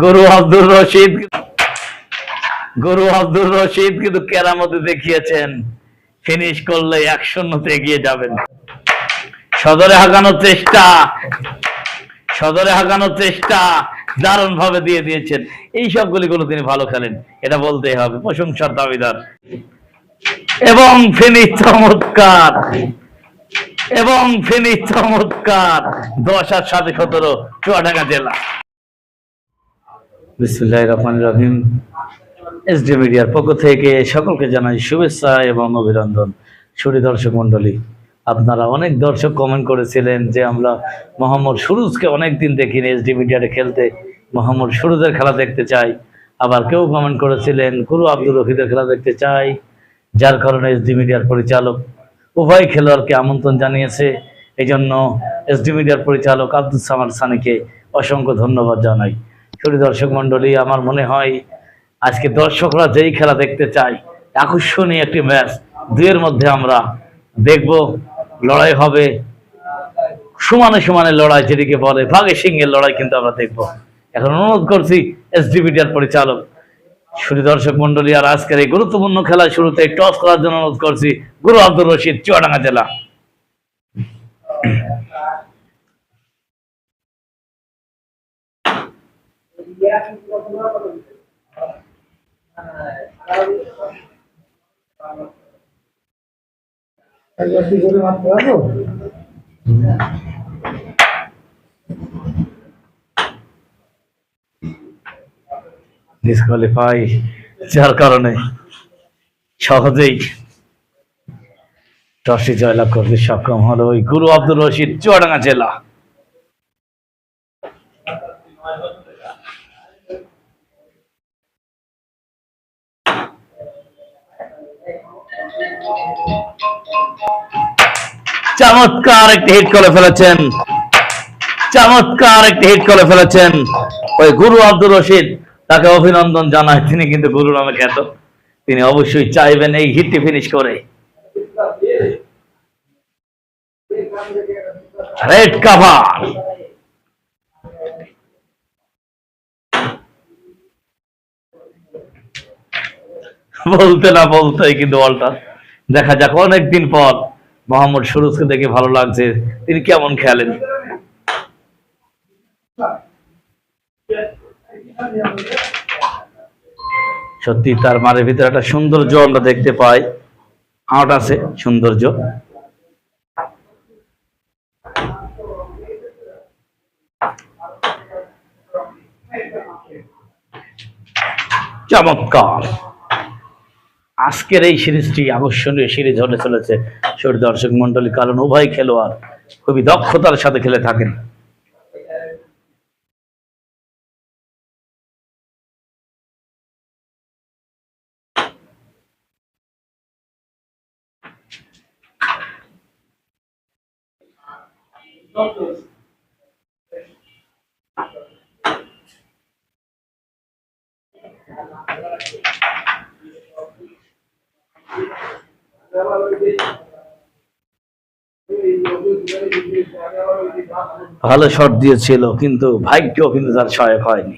গরু আব্দুর রশিদ। গরু আব্দুর রশিদ কিন্তু কেরামতে দেখিয়েছেন ফিনিশ করলে এক শূন্যতে এগিয়ে যাবেন। সদরে হাঁকানোর চেষ্টা, সদরে হাঁকানোর চেষ্টা দারুণ ভাবে দিয়ে দিয়েছেন। এই সবগুলি গুলো তিনি ভালো খেলেন, এটা বলতেই হবে, প্রশংসার দাবিদার। এবং ফিনিশ চমৎকার, এবং ফিনিশ চমৎকার, দশ আর সাথে সতেরো, চুয়াডাঙ্গা জেলা। বিসমুল্লাহ রহমান রহিম। এসডি মিডিয়ার পক্ষ থেকে সকলকে জানাই শুভেচ্ছা এবং অভিনন্দন। সুরি দর্শক মণ্ডলী, আপনারা অনেক দর্শক কমেন্ট করেছিলেন যে আমরা মোহাম্মদ সুরুজকে অনেক দিন দেখিনি এসডি মিডিয়াতে খেলতে। মোহাম্মদ সুরুজের খেলা দেখতে চাই। আবার কেউ কমেন্ট করেছিলেন, গুরু আব্দুল রফিদের খেলা দেখতে চাই। যার কারণে এসডি মিডিয়ার পরিচালক উভয় খেলোয়াড়কে আমন্ত্রণ জানিয়েছে। এই জন্য এসডি মিডিয়ার পরিচালক আব্দুল সামার সানিকে অসংখ্য ধন্যবাদ জানাই। সুরি দর্শক মণ্ডলী, আমার মনে হয় আজকে দর্শকরা যেই খেলা দেখতে চায়, আকর্ষণীয় একটি ম্যাচ দুয়ের মধ্যে আমরা দেখব, লড়াই হবে। সমানে সমানে লড়াই যেদিকে বলে, ভাগে সিংহের লড়াই কিন্তু আমরা দেখব। এখন অনুরোধ করছি এসডিবিডিআর পরিচালক শুধু দর্শক মন্ডলী আর আজকের এই গুরুত্বপূর্ণ খেলা শুরুতে টস করার জন্য অনুরোধ করছি, গুরু আব্দুর রশিদ, চুয়াডাঙ্গা জেলা। ডিসকোয়ালিফাই যার কারণে সহজেই টসে জয়লাভ করতে সক্ষম হলো ওই গুরু আব্দুর রশিদ, চুয়াডাঙ্গা জেলা। চমৎকার একটি হিট করে ফেলেছেন। চমৎকার একটি হিট করে ফেলেছেন। ওই গুরু আব্দুর রশিদ, তাকে অভিনন্দন জানায় তিনি কিন্তু গুরু নামে খ্যাত। তিনি অবশ্যই চাইবেন এই হিটটি ফিনিশ করে। রেড কাভার বলতে না বলতে কিন্তু বলটা। দেখা যাক, অনেকদিন পর মোহাম্মদ সুরজকে দেখে ভালো লাগছে। তিনি কেমন খেলেন? সত্যি, তার মারের ভিতরে একটা সৌন্দর্য আমরা দেখতে পাই। আউট আছে, সৌন্দর্য। চমৎকার। আজকের এই সিরিজটি আকর্ষণীয় সিরিজ হতে চলেছে। শরীর দর্শক মন্ডলী কারণ উভয় খেলোয়াড় খুবই দক্ষতার সাথে খেলে থাকেন। ভালো শট দিয়েছিল কিন্তু ভাগ্য কিন্তু তার সহায়ক হয়নি।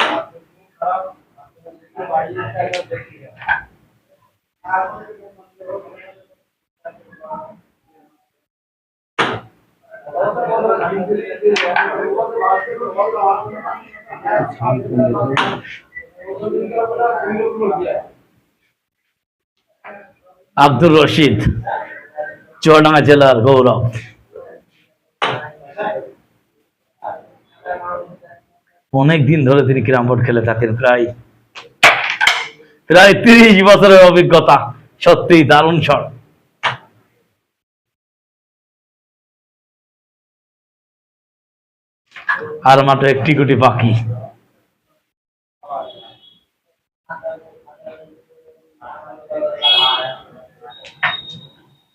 আব্দুর রশিদ চুয়াডাঙ্গা জেলার গৌরব। অনেক দিন ধরে তিনি ক্যারাম বোর্ড খেলে থাকেন, প্রায় প্রায় তিরিশ বছরের অভিজ্ঞতা সত্যি দারুণ শট আর মাত্র একটি গুটি বাকি।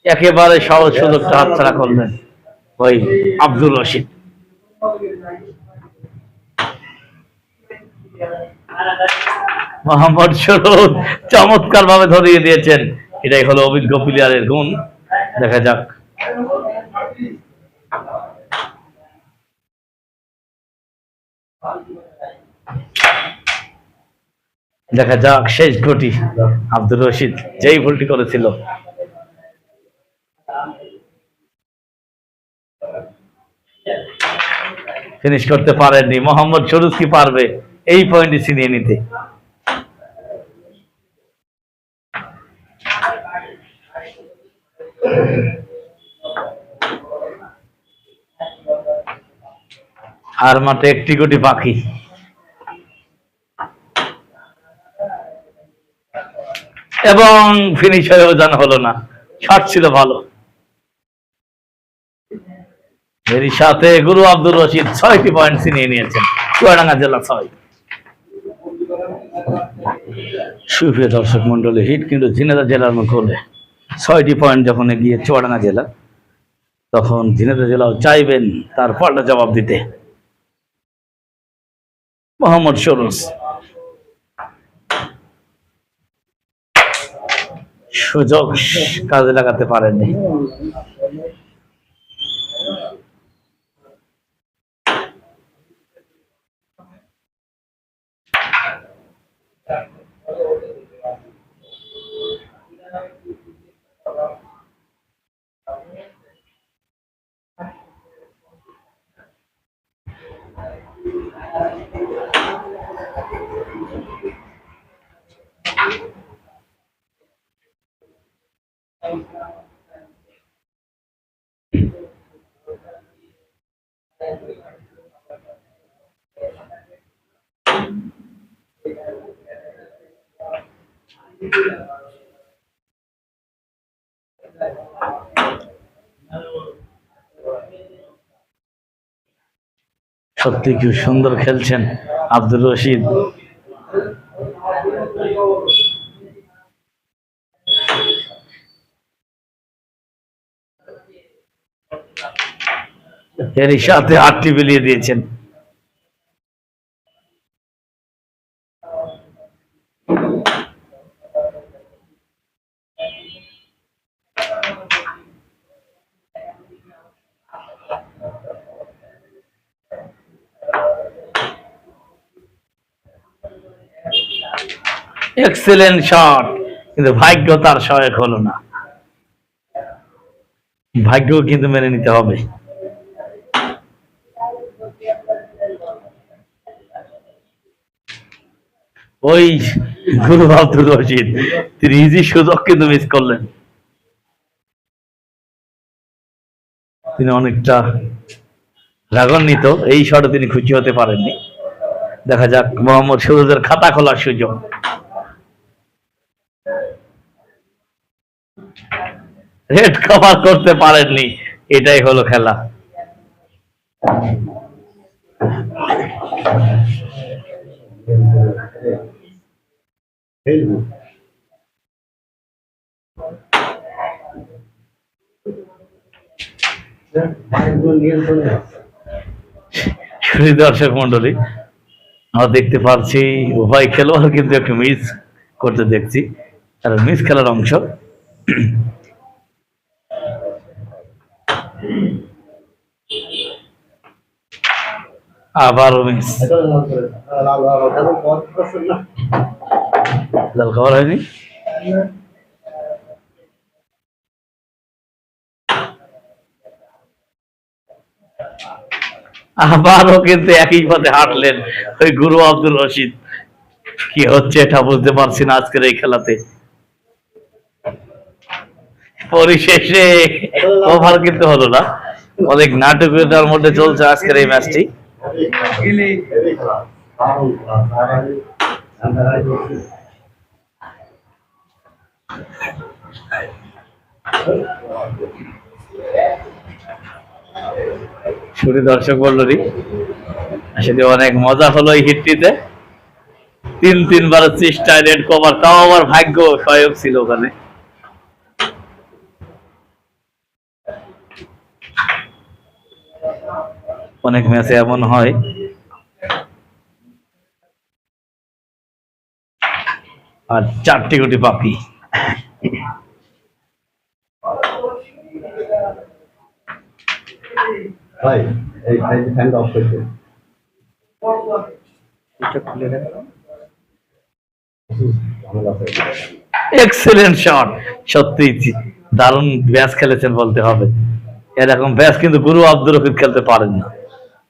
একেবারে সহজ সুযোগটা হাতছাড়া করলেন ওই আব্দুল রশিদ। মোহাম্মদ সরোজ চমৎকার ভাবে ধরিয়ে দিয়েছেন। এটাই হলো অভিজ্ঞ প্লেয়ারের গুণ। দেখা যাক। দেখা যাক শেষ ঘটি আব্দুর রশিদ যেই ভুলটি করেছিল। ফিনিশ করতে পারেননি। মোহাম্মদ সরুজ কি পারবে? এই পয়েন্টটি ছিনিয়ে নিতে। আর মাত্র একটি কোটি পাখি। এবং ফিনিশ হয়েও জানা হলো না। শট ছিল ভালো। এরই সাথে গুরু আব্দুর রশিদ ছয়টি পয়েন্ট ছিনিয়ে নিয়েছেন। চুয়াডাঙ্গা জেলা ছয়। সুপ্রিয় দর্শক মন্ডলী হিট কিন্তু ঝিনেদা জেলার মুখলে ছয়টি পয়েন্ট যখন গিয়ে চুয়াডাঙ্গা জেলা, তখন ঝিনেদা জেলাও চাইবেন তার পাল্টা জবাব দিতে। মোহাম্মদ সরোজ। সুযোগ কাজে লাগাতে পারেননি। সত্যি কি সুন্দর খেলছেন আব্দুর রশিদ। এর সাথে আটটি বিলিয়ে দিয়েছেন। এক্সেলেন্ট শট কিন্তু ভাগ্য তার সহায়ক হলো না। ভাগ্য কিন্তু মেনে নিতে হবে। ওই গুরু আব্দুল রশিদ, তিনি ইজি সুযোগ কিন্তু মিস করলেন। তিনি অনেকটা রাগান্বিত, এই শটে তিনি খুশি হতে পারেননি। দেখা যাক মোহাম্মদ সুরজের খাতা খোলার সুযোগ। রেড কভার করতে পারেননি। এটাই হলো খেলা। দর্শক মন্ডলী আমরা দেখতে পাচ্ছি উভয় খেলোয়াড় কিন্তু একটু মিস করতে দেখছি। মিস খেলার অংশ। আবারও হয়নি? আবারও কিন্তু একই পথে হাঁটলেন ওই গুরু আব্দুল রশিদ। কি হচ্ছে এটা বুঝতে পারছি না আজকের এই খেলাতে। পরিশেষে ওভার কিন্তু হলো না। অনেক নাটকীয়তার মধ্যে চলছে আজকের এই ম্যাচটি। বলছি। শুধু দর্শক মন্ডলী আসলে অনেক মজা হলো এই হিটটিতে তিন তিনবার চেষ্টা রেড কভার, তাও আমার ভাগ্য সহায়ক ছিল ওখানে অনেক ম্যাচে এমন হয়। আর চারটি গুটি পাপি। ভাই, এই ফ্যানটা অফ করে দিন। এক্সেলেন্ট শট সত্যি দারুণ ব্যাস খেলেছেন বলতে হবে। এরকম ব্যাস কিন্তু গুরু আব্দুর রফিক খেলতে পারেন না।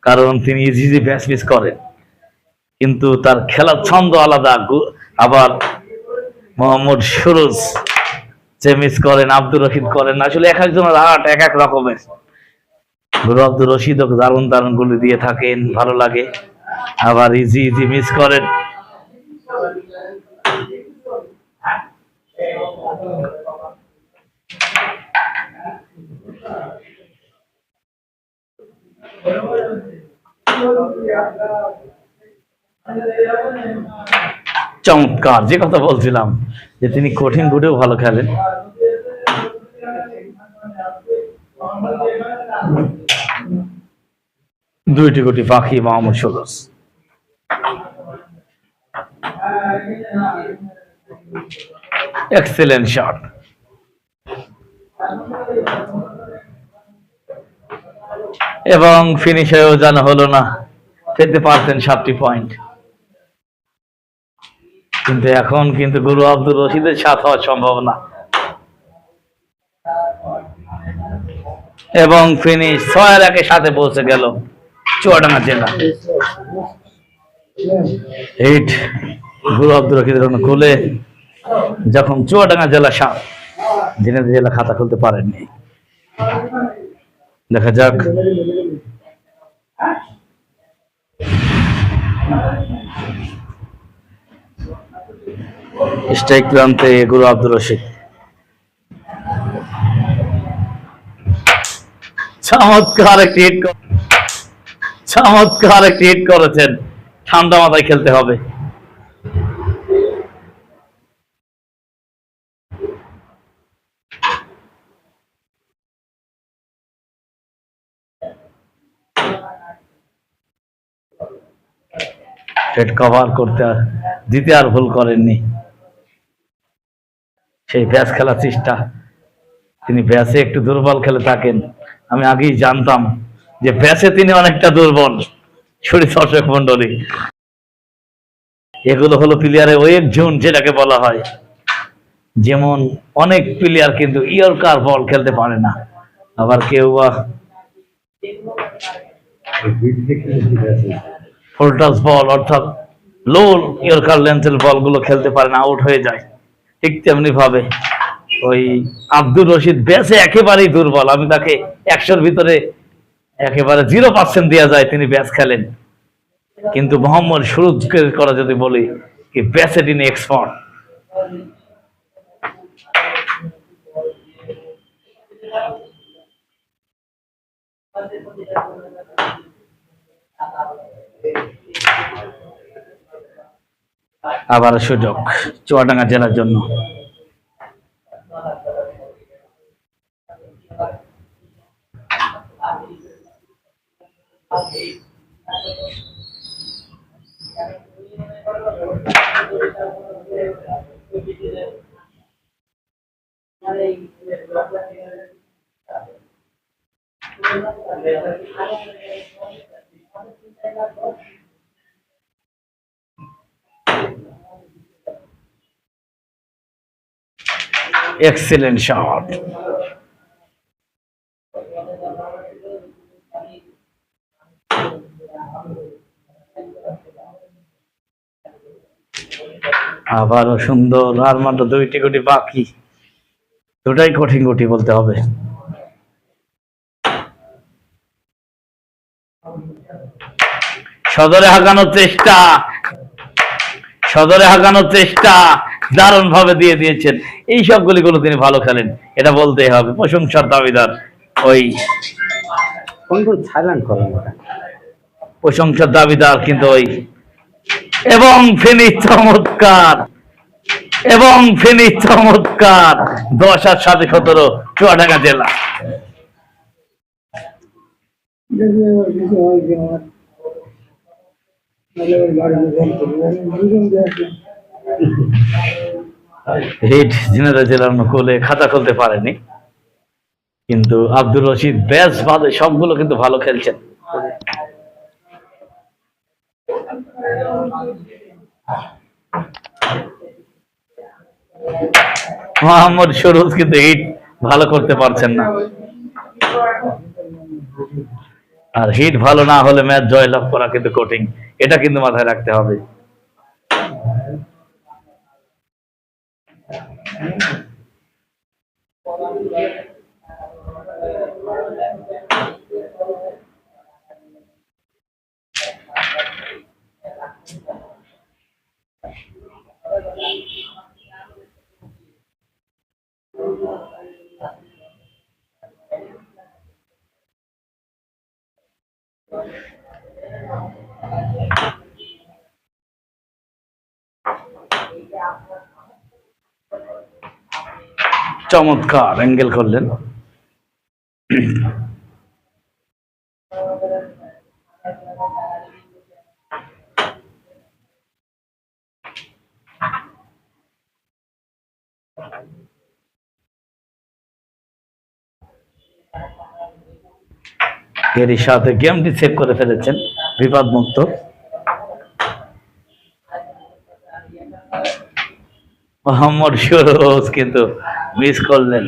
কারণ তিনি ইজি ইজি ভ্যাস মিস করেন। কিন্তু তার খেলার ছন্দ আলাদা। আবার মোহাম্মদ সুরজ যে মিস করেন, আব্দুর রশিদ করেন। আসলে এক একজনের আর্ট এক এক রকমের। গুরু আব্দুর রশিদও দারুণ দারুণ গুলি দিয়ে থাকেন, ভালো লাগে। আবার ইজি ইজি মিস করেন। চমৎকার, যে কথা বলছিলাম যে তিনি কঠিন গুটেও ভালো খেলেন। দুইটি গুটি পাখি মোহাম্মদ সুরজ এক্সেলেন্ট শট এবং ফিনিশ হয়েও জানা হলো না। পেতে পারতেন সাতটি পয়েন্ট কিন্তু এখন কিন্তু গুরু আব্দুর রশিদের সাথ হওয়া সম্ভব না। এবং ফিনিশ ছয়ের একে সাথে পৌঁছে গেল চুয়াডাঙ্গা জেলা। এইট গুরু আব্দুর রশিদের খুলে যখন চুয়াডাঙ্গা জেলা সাত ঝিনাইদহ জেলা খাতা খুলতে পারেননি। দেখা যাক। স্ট্রাইক প্রান্তে গুরু আব্দুর রশিদ। চমৎকার ক্রিয়েট চমৎকার ক্রিয়েট করেছেন। ঠান্ডা মাথায় খেলতে হবে। হেড কভার করতে দিতে আর ভুল করেননি। সেই ব্যাস খেলার চেষ্টা। তিনি ব্যাসে একটু দুর্বল খেলে থাকেন। আমি আগেই জানতাম যে ব্যাসে তিনি অনেকটা দুর্বল। শরীর দর্শক মন্ডলী এগুলো হলো প্লেয়ারের ওয়েব জোন, যেটাকে বলা হয়। যেমন অনেক প্লেয়ার কিন্তু ইয়র্কার বল খেলতে পারে না। আবার কেউ বা ফোল্টাস বল অর্থাৎ লো ইয়র্কার লেন্থের বলগুলো খেলতে পারে না আউট হয়ে যায়। ঠিক তেমনি ভাবে ওই আব্দুর রশিদ ব্যাসে একেবারেই দুর্বল। আমি তাকে একশোর ভিতরে একেবারে জিরো পার্সেন্ট দেওয়া যায়, তিনি ব্যাস খেলেন। কিন্তু মোহাম্মদ সুরজকে করা যদি বলি, কি ব্যাসে তিনি এক্সপার্ট আবার সুযোগ চুয়াডাঙ্গা জেলার জন্য। এক্সিলেন্ট শট আবারও সুন্দর আর মাত্র দুইটি গুটি বাকি। দুটাই কঠিন গুটি বলতে হবে। সদরে হাঁকানোর চেষ্টা সদরে হাঁকানোর চেষ্টা দারুণ ভাবে দিয়ে দিয়েছেন। এই সব গুলিগুলো তিনি ভালো খেলেন এটা বলতেই হবে। প্রশংসার দাবিদার ওই কোন কোন প্রশংসার দাবিদার কিন্তু ওই এবং ফেনি চমৎকার এবং ফেনি চমৎকার দশ আর সাথে সতেরো চুয়াডাঙ্গা জেলা। হিট ঝিনাইদহ জেলার কোলে খাতা খুলতে পারেনি। কিন্তু আব্দুর রশিদ ব্যাস বাদে সবগুলো কিন্তু ভালো খেলছেন। মোহাম্মদ সরোজ কিন্তু হিট ভালো করতে পারছেন না। আর হিট ভালো না হলে ম্যাচ জয়লাভ করা কিন্তু কঠিন। এটা কিন্তু মাথায় রাখতে হবে। চমৎকার অ্যাঙ্গেল করলেন। এরই সাথে গেমটি সেভ করে ফেলেছেন বিপদ মুক্ত। মোহাম্মদ সুরজ কিন্তু মিস করলেন।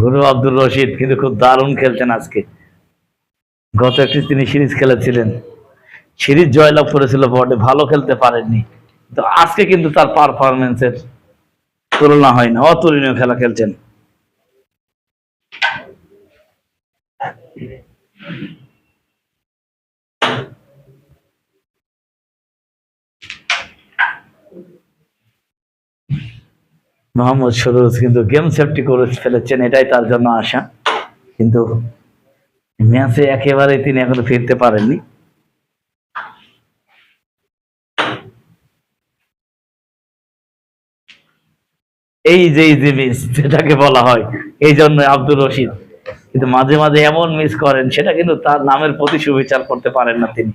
গুরু আব্দুর রশিদ কিন্তু খুব দারুণ খেলছেন আজকে। গত একটি তিনি সিরিজ খেলেছিলেন। সিরিজ জয়লাভ করেছিল, বটে, ভালো খেলতে পারেননি। তো আজকে কিন্তু তার পারফরমেন্সের তুলনা হয় না, অতুলনীয় খেলা খেলছেন। মোহাম্মদ সরোজ কিন্তু গেম সেফটি করে ফেলেছেন, এটাই তার জন্য আশা। কিন্তু ম্যাচে একেবারে তিনি এখনও ফিরতে পারেননি। এই যে এই যে মিস যেটাকে বলা হয়, এই জন্য আব্দুর রশিদ। কিন্তু মাঝে মাঝে এমন মিস করেন, সেটা কিন্তু তার নামের প্রতি সুবিচার করতে পারেন না তিনি।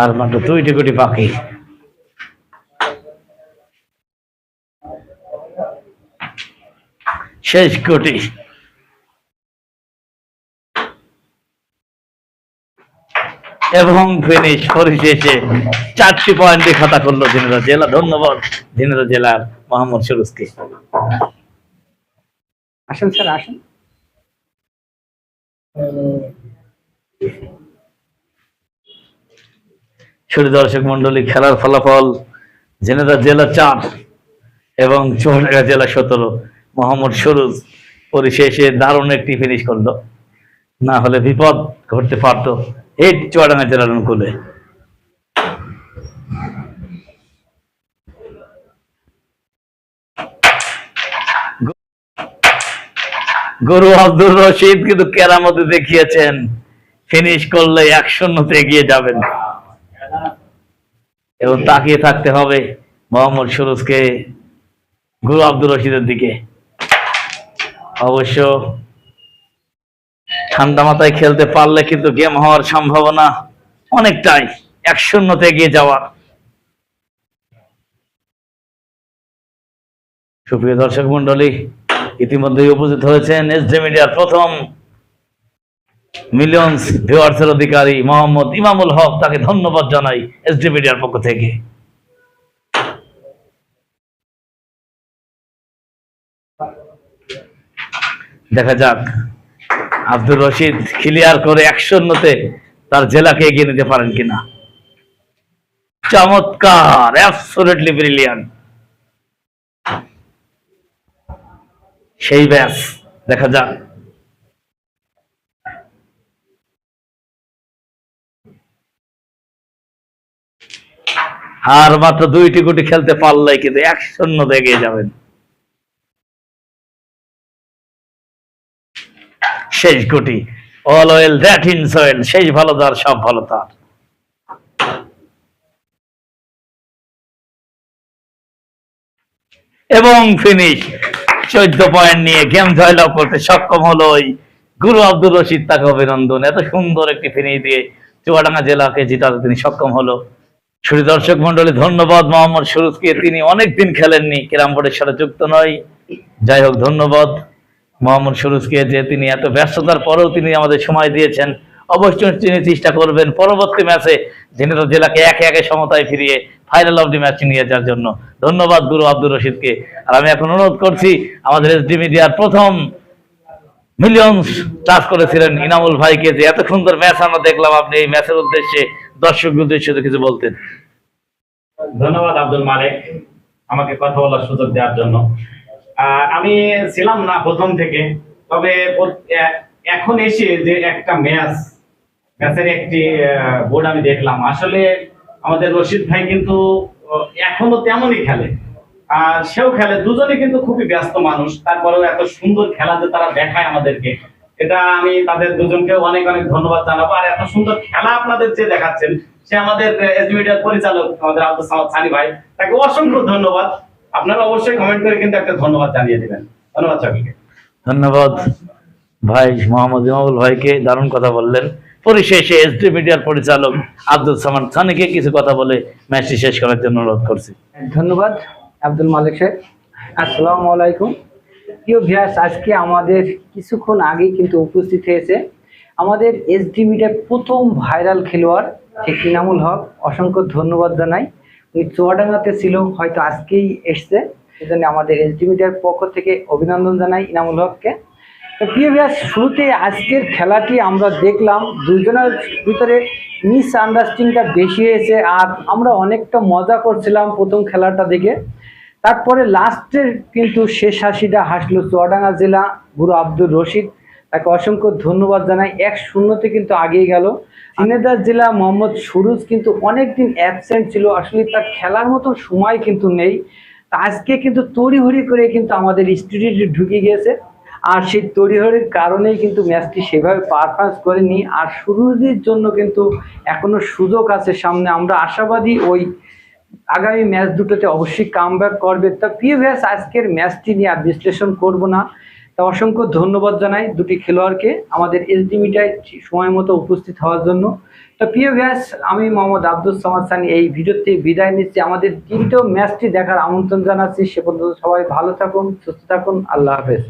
আর মাত্র দুইটি কোটি বাকি। শেষ কোটি এবং ফিনিশ পরিশেষে চারটি পয়েন্টে খাতা করল দিনেরা জেলা। ধন্যবাদ দিনেরা জেলার মোহাম্মদ সুরুজকে আসেন স্যার, আসেন। সুরি দর্শক মন্ডলী খেলার ফলাফল জেনেদা জেলা চার এবং চুয়াডাঙ্গা জেলা সতেরো। মোহাম্মদ সরুজ পরিশেষে দারুণ একটি ফিনিশ করল। না হলে বিপদ ঘটতে পারতো এই চুয়াডাঙ্গা জেলার অনুকূলে। গরু আব্দুর রশিদ কিন্তু কেরামতে দেখিয়েছেন ফিনিশ করলে এক শূন্যতে এগিয়ে যাবেন। এবং তাকিয়ে থাকতে হবে মোহাম্মদ সুরুজকে গুরু আব্দুর রশিদের দিকে। অবশ্য ঠান্ডা মাথায় খেলতে পারলে কিন্তু গেম হওয়ার সম্ভাবনা অনেকটাই এক শূন্যতে এগিয়ে যাওয়ার। সুপ্রিয় দর্শক মন্ডলী ইতিমধ্যেই উপস্থিত হয়েছেন এসডি মিডিয়ার প্রথম মিলিয়ন্স ভিউয়ার্সের অধিকারী মোহাম্মদ ইমামুল হক তাকে ধন্যবাদ জানাই এসডি মিডিয়ার পক্ষ থেকে। দেখা যাক, আব্দুর রশিদ ক্লিয়ার করে এক শূন্যতে তার জেলাকে এগিয়ে নিতে পারেন কিনা। চমৎকার অ্যাবসোলিটলি ব্রিলিয়ান সেই ব্যাস, দেখা যাক। আর মাত্র দুইটি গুটি খেলতে পারলে কিন্তু এক শূন্য এগিয়ে যাবেন। শেষ গুটি। অল অয়েল দ্যাট ইন সয়েল শেষ ভালো তার, সব ভালো তার। এবং ফিনিশ চোদ্দ পয়েন্ট নিয়ে গেম জয়লাভ করতে সক্ষম হলো ওই গুরু আব্দুল রশিদ তাকে অভিনন্দন। এত সুন্দর একটি ফিনিশ দিয়ে চুয়াডাঙ্গা জেলাকে জিতাতে তিনি সক্ষম হলো। শুধু দর্শক মন্ডলী, ধন্যবাদ মোহাম্মদ সুরুজকে। তিনি অনেকদিন খেলেননি, ক্যারাম বোর্ডের সাথে যুক্ত নয়। যাই হোক, ধন্যবাদ মোহাম্মদ সুরুজকে যে তিনি এত ব্যস্ততার পরেও তিনি আমাদের সময় দিয়েছেন। অবশ্যই তিনি চেষ্টা করবেন পরবর্তী ম্যাচে ঝিনাইদহ জেলাকে একে একে সমতায় ফিরিয়ে ফাইনাল অব দি ম্যাচ নিয়ে যাওয়ার জন্য। ধন্যবাদ গুরু আব্দুর রশিদকে। আর আমি এখন অনুরোধ করছি, আমাদের এসডি মিডিয়ার প্রথম মিলিয়ন চাষ করেছিলেন ইনামুল ভাইকে যে এত সুন্দর ম্যাচ আমরা দেখলাম। আপনি এই ম্যাচের উদ্দেশ্যে দর্শক যদি কিছু বলতেন। ধন্যবাদ আব্দুল মালিক আমাকে কথা বলার সুযোগ দেওয়ার জন্য। আমি ছিলাম না প্রথম থেকে, তবে এখন এসে যে একটা ম্যাচ, ম্যাচের একটি বোর্ড আমি দেখলাম। আসলে আমাদের রশিদ ভাই কিন্তু এখনও তেমনই খেলে। আর সেও খেলে। দুজনে কিন্তু খুবই ব্যস্ত মানুষ, তারপরেও এত সুন্দর খেলা যে তারা দেখায় আমাদেরকে। এটা আমি তাদের দুজনকে অনেক অনেক ধন্যবাদ জানাব। আর এত সুন্দর খেলা আপনাদের যে দেখাচ্ছেন সে আমাদের এসবিডিআর পরিচালক আমাদের আব্দুল সামাদ সানি ভাই তাকে অসংখ্য ধন্যবাদ। আপনারা অবশ্যই কমেন্ট করে কিন্তু একটা ধন্যবাদ জানিয়ে দেবেন। ধন্যবাদ সকলকে। ধন্যবাদ ভাই মোহাম্মদ ইমামুল ভাইকে দারুণ কথা বললেন। পরিশেষে এসডি মিডিয়ার পরিচালক আব্দুল সামান সানিকে কিছু কথা বলে ম্যাচটি শেষ করার জন্য অনুরোধ করছি। ধন্যবাদ আব্দুল মালিক সাহেব। আসসালামু আলাইকুম। প্রিয় ভিয়াস আজকে আমাদের কিছুক্ষণ আগে কিন্তু উপস্থিত হয়েছে। আমাদের এসডি মিডিয়ার প্রথম ভাইরাল খেলোয়াড় শেখ ইনামুল হক, অসংখ্য ধন্যবাদ জানাই। উনি চুয়াডাঙ্গাতে ছিল, হয়তো আজকেই এসছে। সেজন্য আমাদের এসডি মিডিয়ার পক্ষ থেকে অভিনন্দন জানাই ইনামুল হককে। তো প্রিয় ভিয়াস শুরুতে আজকের খেলাটি আমরা দেখলাম। দুজনের ভিতরে মিস আন্ডারস্ট্যান্ডিংটা বেশি হয়েছে আর আমরা অনেকটা মজা করছিলাম প্রথম খেলাটা দেখে। তারপরে লাস্টের কিন্তু শেষ হাসিটা হাসলো চুয়াডাঙ্গা জেলা গুরু আব্দুর রশিদ। তাকে অসংখ্য ধন্যবাদ জানাই। এক শূন্যতে কিন্তু আগিয়ে গেল। ঝিনাইদহ জেলা মোহাম্মদ সুরুজ কিন্তু অনেকদিন অ্যাবসেন্ট ছিল। আসলে তার খেলার মতো সময় কিন্তু নেই। আজকে কিন্তু তড়িহড়ি করে কিন্তু আমাদের স্টুডিওতে ঢুকে গিয়েছে। আর সেই তড়িহড়ির কারণেই কিন্তু ম্যাচটি সেভাবে পারফরমেন্স করেনি। আর সুরুজের জন্য কিন্তু এখনও সুযোগ আছে সামনে। আমরা আশাবাদী ওই আগামী ম্যাচ দুটোতে অবশ্যই কাম করবে। তা প্রিয় ব্যাস আজকের ম্যাচটি নিয়ে আর বিশ্লেষণ করব না। তা অসংখ্য ধন্যবাদ জানাই দুটি খেলোয়াড়কে আমাদের এসডি মিডিয়ায় সময় মতো উপস্থিত হওয়ার জন্য। তো প্রিয় ব্যাস আমি মোহাম্মদ আব্দুল সামাদ সানি এই ভিডিওতে বিদায় নিচ্ছি। আমাদের তিনটেও ম্যাচটি দেখার আমন্ত্রণ জানাচ্ছি। সে পর্যন্ত সবাই ভালো থাকুন, সুস্থ থাকুন। আল্লাহ হাফেজ।